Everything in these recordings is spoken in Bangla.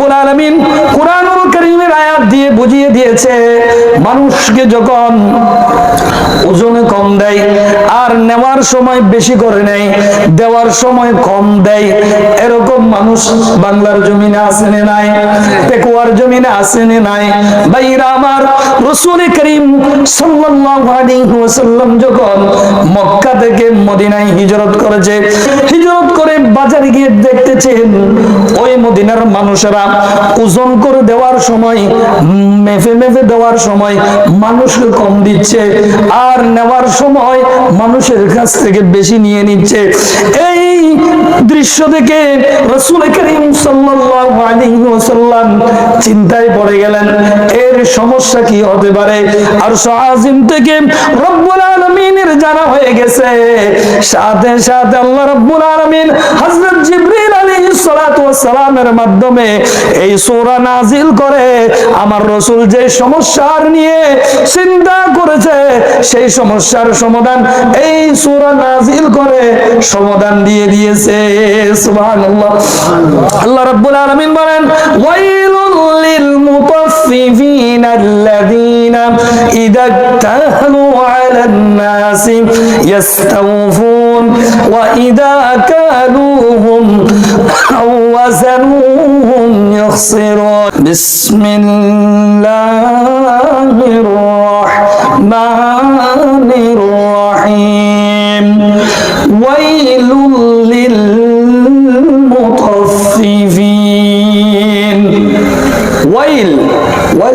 রাব্বুল আলামিন কোরআনুল কারীমের আয়াত দিয়ে বুঝিয়ে দিয়েছে, মানুষকে যখন ওজনে কম দেয় আর নেওয়ার সময় বেশি করে নেয়, দেওয়ার সময় কম দেয়, এরকম মানুষ বাংলার জমিনে আসেনে নাই, পেকুয়ার জমিনে আসেনে নাই। ভাইরা আমার, রসুল করিম ওয়াসাল্লাম যখন মক্কা থেকে মদিনায় হিজরত করেছে, হিজরত করে বাজারে গিয়ে দেখতেছেন, ওই মদিনার মানুষেরা ওজন করে দেওয়ার সময় মেফে মেফে দেওয়ার সময় মানুষকে কম দিচ্ছে, আর নেওয়ার সময় মানুষের কাছ থেকে বেশি নিয়ে নিচ্ছে। এই দৃশ্য দেখে রসুল করিম ওয়াসাল্লাম চিন্তায় পড়ে গেলেন, এর সমস্যা কি হতে পারে? আর আজিম থেকে রব্বুল আলামিনের জানা হয়ে গেছে, সাথে সাথে আল্লাহ রব্বুল আলামিন হযরত জিবরিল সালামের মাধ্যমে এই সূরা নাজিল করে আমার রাসূল যে সমস্যার নিয়ে চিন্তা করেছে, সেই সমস্যার সমাধান এই সূরা নাজিল করে সমাধান দিয়ে দিয়েছে। সুবহানাল্লাহ আল্লাহ রাব্বুল আলামিন বলেন ওয়াইলুল লিল মুতাফফিফিন আল্লাযীনা ইযা তাহলু আলান নাসি ইয়াস্তাওফুন ওয়া ইযা কালুহুম আও ওয়াজানুহুম يخسرون بسم الله الرحمن الرحيم ويل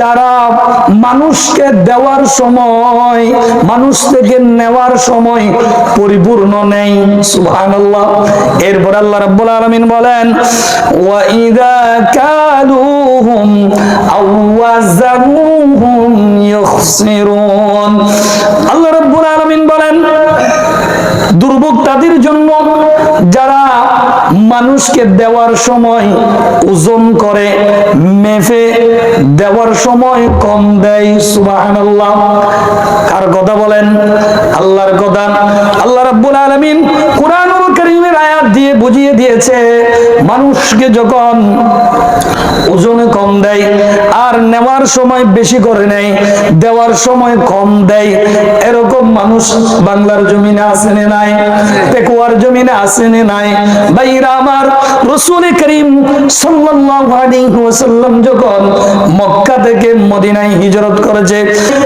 যারা মানুষকে দেওয়ার সময়, মানুষ থেকে নেওয়ার সময় পরিপূর্ণ নেই। সুবহানাল্লাহ। এরপর আল্লাহ রাব্বুল আলামিন বলেন, ওয়া ইযা কালুহুম আও ওয়াজানুহুম ইখসিরুন। আল্লাহ রাব্বুল আলামিন বলেন দুর্ভোগ তাদের জন্য যারা মানুষকে দেওয়ার সময় ওজন করে মেফে দেওয়ার সময় কম দেয়, সুবহানাল্লাহ। কার কথা বলেন? আল্লাহর কথা। আল্লাহ রাব্বুল আলামিন কারীমের আয়াত দিয়ে বুঝিয়ে দিয়েছে, মানুষকে যখন ওজনে কম দেয় আর নেওয়ার সময় বেশি করে নেয়, দেওয়ার সময় কম দেয়, এরকম মানুষ বাংলার জমিনে আসেনে নাই পেকুয়ার জমিনে আসেনে নাই। ভাইরা আমার রসুল করিম ওয়াসাল্লাম যখন মক্কা থেকে মদিনায় হিজরত করেছে,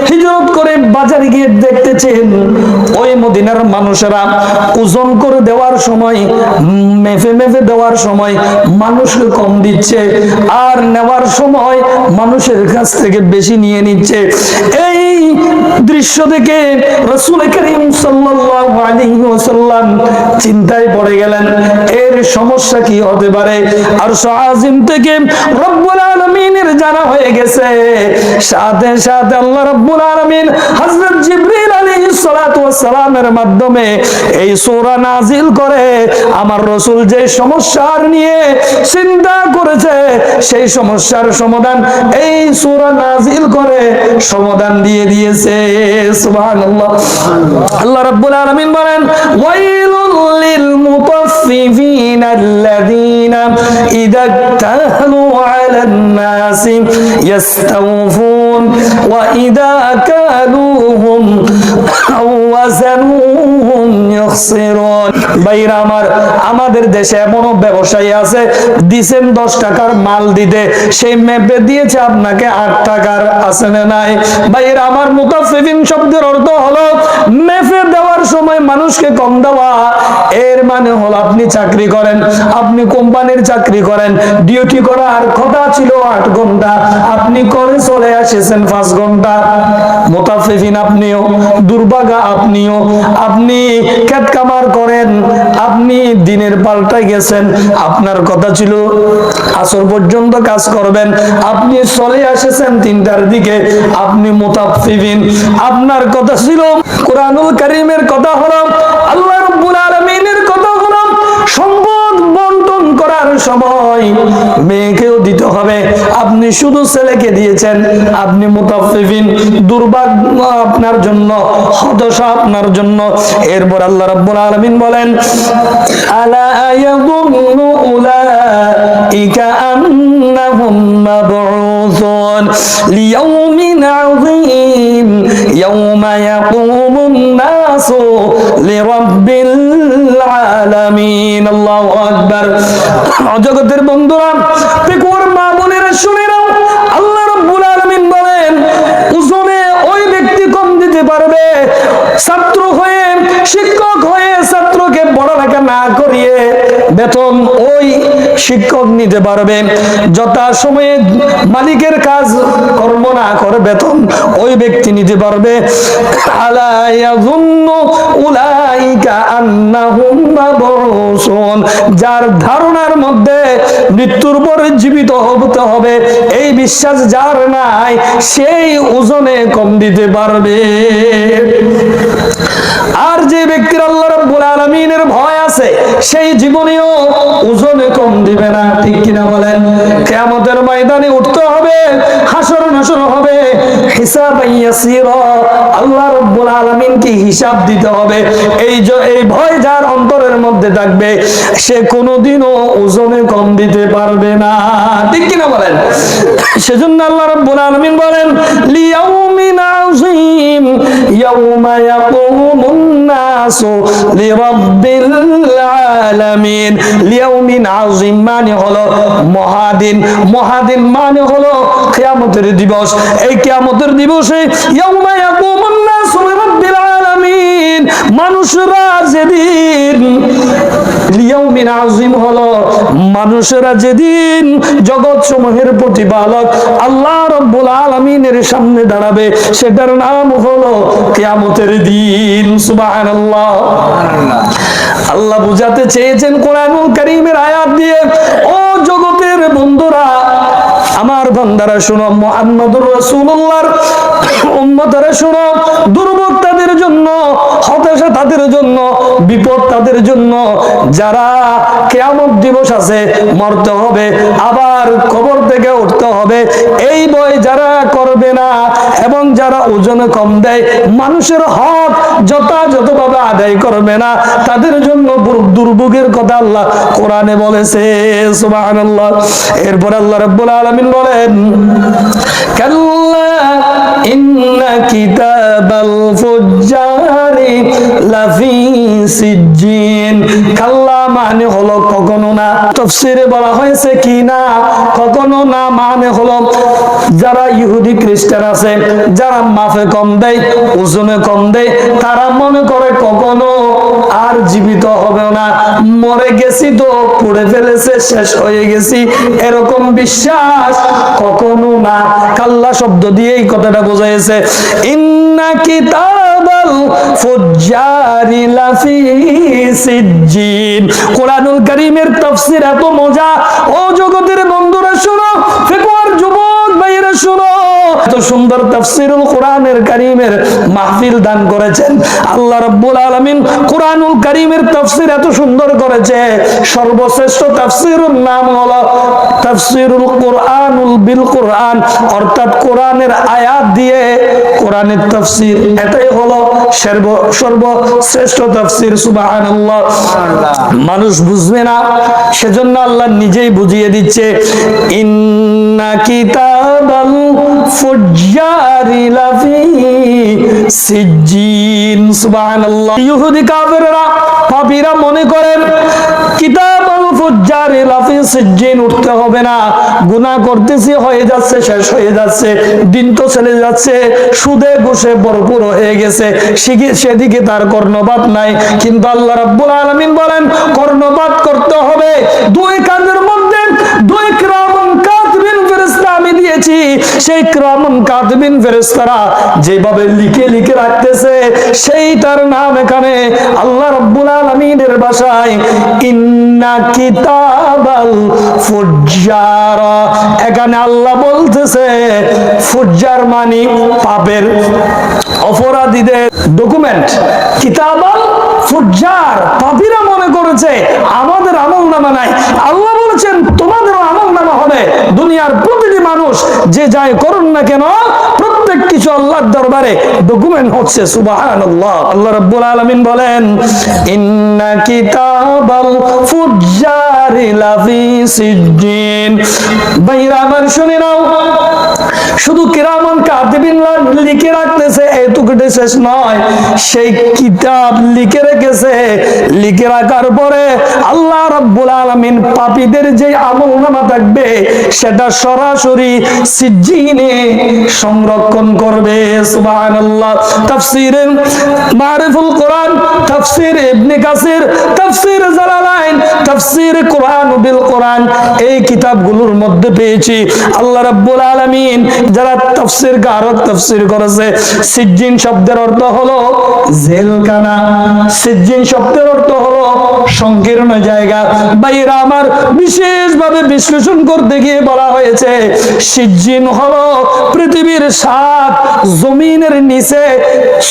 হিজরত করে বাজারে গিয়ে দেখতেছেন, ওই মদিনার মানুষেরা ওজন করে দেওয়ার সময় মেফে মেফে দেওয়ার সময় মানুষকে কম দিচ্ছে, আর নেওয়ার সময় মানুষের কাছ থেকে বেশি নিয়ে নিচ্ছে। এই দৃশ্য দেখে রসুল করিম ওয়াসাল্লাম চিন্তায় পড়ে গেলেন, এর সমস্যা কি হতে পারে? আর থেকে রব্বুল আলামিনের জানা হয়ে গেছে, সাথে সাথে আল্লাহ রব্বুল আলামিন হযরত জিবরিল সালামের মাধ্যমে এই সূরা নাজিল করে আমার রাসূল যে সমস্যার নিয়ে চিন্তা করেছে, সেই সমস্যার সমাধান এই সূরা নাজিল করে সমাধান দিয়ে দিয়ে দিয়েছে, সুবহানাল্লাহ। আল্লাহ রাব্বুল আলামিন বলেন, ওয়াইলুল লিল মুতাফফিফিন আল্লাযীনা ইযা তাহলু আলান নাসি ইয়াস্তাওফুন ওয়া ইযা কালুহুম আও ওয়াজানুহুম ইখসিরুন আমার, আমাদের দেশে এমনও ব্যবসায়ী আছে, দিছেন দশ টাকার মাল দিতে। সেই মেপে দিয়েছে আপনাকে আট টাকার, আছে না নাই? ভাইরা আমার মুতাফিফিন শব্দের অর্থ হলো মেপে দেওয়ার সময় মানুষকে কম দেওয়া। এর মানে হলো আপনি চাকরি করেন, আপনি কোম্পানির চাকরি করেন ডিউটি করার কথা ছিল আট ঘণ্টা। আপনি করে চলে আসেছেন পাঁচ ঘণ্টা। মোতাফিফিন আপনিও, দুর্ভাগা আপনিও। আপনি ক্ষেত কামার করেন। আপনি দিনের পাল্টায় গেছেন। আপনার কথা ছিল, আসর পর্যন্ত কাজ করবেন। আপনি চলে আসেছেন তিনটার দিকে। আপনি মোতাফিবিন আপনার কথা ছিল, কোরআনুল করিমের কথা হলাম আল্লাহ রব্বুল আলমিনের কথা হলাম সম্পদ করার সময় মেয়েকেও দিতে হবে। আপনি শুধু ছেলেকে দিয়েছেন, আপনি মুতাফিফিন দুর্ভাগ্য আপনার জন্য, হতাশা আপনার জন্য। এরপর আল্লাহ রাব্বুল আলামিন বলেন, আলা ইয়াযুন্নু উলাইকা আন্নাহুম মাবউসুন লিয়াউমিন আযীম, ইয়াউমা ইয়াকুমুন নাসু লিরাব্বিল আলামিন আল্লাহু আকবার। জগতের বন্ধুরা পেকুর মা বোনেরা শুনে নাও। আল্লাহ রাব্বুল আলামিন বলেন ওজনে ওই ব্যক্তি কম দিতে পারবে। ছাত্র হয়ে, শিক্ষক হয়ে ছাত্রকে পড়ালেখা না করিয়ে বেতন ওই শিক্ষক নিতে পারবে। যথা সময়ে মালিকের কাজ কর্ম না করে বেতন ওই ব্যক্তি নিতে পারবে। যার ধারণার মধ্যে মৃত্যুর পরে জীবিত হতে হবে, এই বিশ্বাস যার নাই, সেই ওজনে কম দিতে পারবে। আর যে ব্যক্তির আল্লাহ রাব্বুল আলামিনের ভয় আছে, সেই জীবনেও ওজনে কম দিবে না, ঠিক কিনা বলেন? কিয়ামতের ময়দানে উঠতে হবে, হাসর নাসর হবে, হিসাব আল্লাহ রাব্বুল আলামিন কি হিসাব দিতে হবে। এই এই ভয় যার অন্তরের মধ্যে থাকবে, সে কোনোদিনও ওজনে কম দিতে পারবে না, ঠিক কিনা বলেন? সেজন্য আল্লাহ রাব্বুল আলামিন বলেন, লিয়াউমিন আযীম, ইয়াউমা ইয়াকুমুন নাসু লিরাব্বিল আলামিন লিয়াউমিন আযীম মানে হলো মহাদিন। মহাদিন মানে হলো কিয়ামতের দিবস। এই কিয়ামতের দিবসে ইয়াউমা ইয়াকুমুন নাসু মানুষরা যেদিন লিয়াউমিন আযীম হলো মানুষেরা যেদিন জগৎ সমূহের প্রতিপালক আল্লাহ রব্বুল আলামিনের সামনে দাঁড়াবে সেটার নাম হলো কিয়ামতের দিন। সুবহানাল্লাহ। আল্লাহ বুঝাতে চেয়েছেন কোরআনুল কারীমের আয়াত দিয়ে ও আমার বান্দারা শুনো, মোহাম্মদুর রাসূলুল্লাহর উম্মতরা শুনো, দুর্ভোগ তাদের জন্য, হতাশা তাদের জন্য, বিপদ তাদের জন্য, যারা কেয়ামত দিবস আছে, মরতে হবে, আবার কবর থেকে উঠতে হবে, এই বই যারা করবে না এবং যারা ওজনে কম দেয়, মানুষের হক যথাযথভাবে আদায় করবে না। তাদের জন্য দুর্ভোগের কথা আল্লাহ কোরআনে বলেছে, সুবহানাল্লাহ। এরপর আল্লাহ রাব্বুল আলামিন বলেন, কাল্লা ইন্না কিতাবাল ফুজ্জারি লাফি সিজ্জিন। কাল্লা মানে হলো কখনো না। তাফসীরে বলা হয়েছে কি না? কখনো না মানে হলো যারা ইহুদি খ্রিস্টান আছে, যারা মাফে কম দেয়, ওজনে কম দেয়, তারা মনে করে কখনো আর জীবিত হবে না। মরে গেছি তো, পুড়ে ফেলেছে, শেষ হয়ে গেছি। এরকম বিশ্বাস কখনো না। কাল্লা শব্দ দিয়ে এই কথাটা বোঝাইছে, ইন্না কিতাবাল ফুজ্জারি লাফি সিজ্জিন। কোরআনুল কারীমের তাফসীর এত মজা। ও জগতের বন্ধুরা, শুনো ফিকুয়ার যুবক ভাইয়েরা শুনো। এত সুন্দর তাফসীরুল কোরআনের কারীমের মাহফিল দান করেছেন। আল্লাহ রাব্বুল আলামিন কোরআনুল কারীমের তাফসীর এত সুন্দর করেছে। সর্বশ্রেষ্ঠ তাফসীরের নাম হলো তাফসীরুল কোরআনুল বিল কোরআন। অর্থাৎ কোরআনের আয়াত দিয়ে কোরআনের তাফসীর। এটাই হলো সর্ব, সর্বশ্রেষ্ঠ তাফসীর, সুবহানাল্লাহ। মানুষ বুঝবে না, সেজন্য আল্লাহ নিজেই বুঝিয়ে দিচ্ছে, ইন্না কিতাবাল সিজ্জিন, সুবহানাল্লাহ। ইহুদি কাফেররা মনে করেন, কিতাবাল ফুজ্জারি লাফি সিজ্জিন উঠতে হবে না। গুনাহ করতেছি, হয়ে যাচ্ছে, শেষ হয়ে যাচ্ছে, দিন তো চলে যাচ্ছে, সুদে ঘুষে ভরপুর হয়ে গেছে। সেদিকে তার কর্ণপাত নাই। কিন্তু আল্লাহ রাব্বুল আলামিন বলেন, কর্ণপাত করতে হবে, দুই কাজের সেই কিরামন কাতিবিন ফেরেশতারা যেভাবে লিখে লিখে রাখতেছে সেইটার নাম এখানে আল্লাহ রাব্বুল আলামিনের ভাষায়, ইন্না কিতাবাল ফুজ্জার। এখানে আল্লাহ বলতেছে, ফুজ্জার মানে পাপের অপরাধীদের ডকুমেন্ট কিতাবাল ফুজ্জার, পাপীরা মনে করেছে, আমাদের আমল নামা নাই। আল্লাহ বলেছেন হবে দুনিয়ার প্রতিটি মানুষ যে যায় করুন না কেন, প্রত্যেক কিছু আল্লাহর দরবারে ডকুমেন্ট হচ্ছে, সুবহানাল্লাহ। আল্লাহ রাব্বুল আলামিন বলেন, ইন্না কিতাবাল ফুজ্জারি লাফি সিজ্জিন। বাইরা আমার শুনে নাও। শুধু কিরামান লিখে রাখতেছে, এতটুকুটে শেষ নয়। সেই কিতাব লিখে রেখেছে। লিখে রাখার পরে আল্লাহ রাব্বুল আলামিন পাপীদের যে আমলনামা থাকবে, সেটা সরাসরি সংরক্ষণ করবে। সুবহানাল্লাহ। মারিফুল কোরআন, তাফসীর ইবনে কাসির, তাফসীর জালালাইন, তাফসীর কোরআন বিল কোরআন, এই কিতাবগুলোর মধ্যে পেয়েছি। আল্লাহ রাব্বুল আলামিন যারা তাফসীর কারও তাফসীর করেছে সিজ্জিন শব্দের অর্থ হলো জেলখানা। সিজ্জিন শব্দের অর্থ হলো সংকীর্ণ জায়গা। বাইরা আমার বিশেষভাবে বিশ্লেষণ করতে গিয়ে বলা হয়েছে, সিজ্জিন হলো পৃথিবীর সাত জমিনের নিচে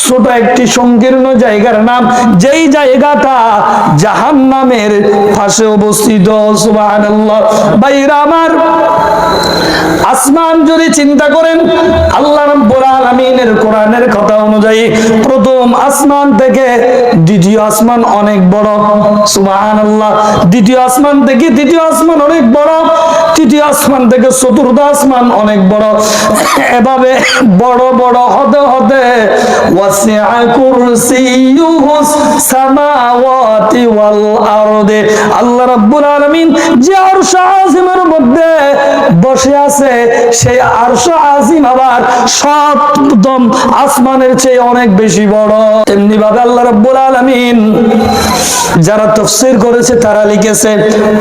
ছোট একটি সংকীর্ণ জায়গার নাম। যেই জায়গাটা জাহান নামের পাশে অবস্থিত, সুবহানাল্লাহ। বাইরা আমার আসমান যদি চিন্তা করেন, আল্লাহ রাব্বুল আলামিনের কোরআনের কথা অনুযায়ী প্রথম আসমান থেকে দ্বিতীয় আসমান অনেক বড়। সুবহানাল্লাহ। দ্বিতীয় আসমান দেখি তৃতীয় আসমান অনেক বড়। তৃতীয় আসমান থেকে চতুর্থ আসমান অনেক বড়। এভাবে বড় বড় হতে হতে আল্লাহ রাব্বুল আলামিন যে আরশ মধ্যে বসে আছে, সেই আরশ আবার সপ্তম আসমানের চেয়ে অনেক বেশি বড়। তেমনি ভাবে আল্লাহ রাব্বুল আলামিন যারা তফসির করেছে, তারা লিখেছে,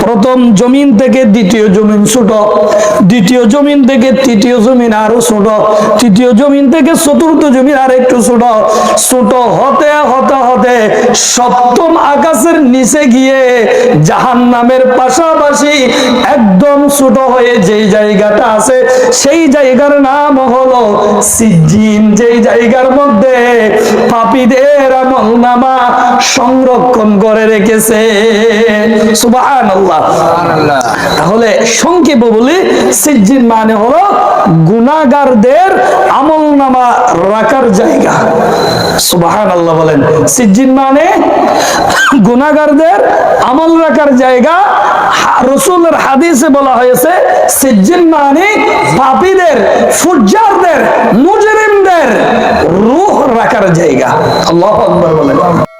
প্রথম জমিন থেকে দ্বিতীয় জমিন ছোট দ্বিতীয় জমিন থেকে তৃতীয় জমিন আরও ছোট তৃতীয় জমিন থেকে চতুর্থ জমিন আর একটু ছোট ছোট হতে হতে হতে সপ্তম আকাশের নিচে গিয়ে জাহান নামের পাশাপাশি একদম ছোট হয়ে যেই জায়গাটা আছে সেই জায়গার নাম হলো সিজিন যেই জায়গার মধ্যে পাপীদের আমল নামা সংরক্ষণ করে রেখেছে। সুবহানাল্লাহ। তাহলে সংক্ষেপে বলি সিজিন মানে হলো গুনাহগারদের আমল নামা রাখার জায়গা। সুবাহান আল্লাহ বলেন। সিজিন মানে গুনাহগারদের আমল রাখার জায়গা রসুলের হাদিসে বলা হয়েছে সিজ্জিন মানে পাপীদের ফুজ্জারদের, মুজরিমদের রুহ রাখার জায়গা। আল্লাহ বলেন।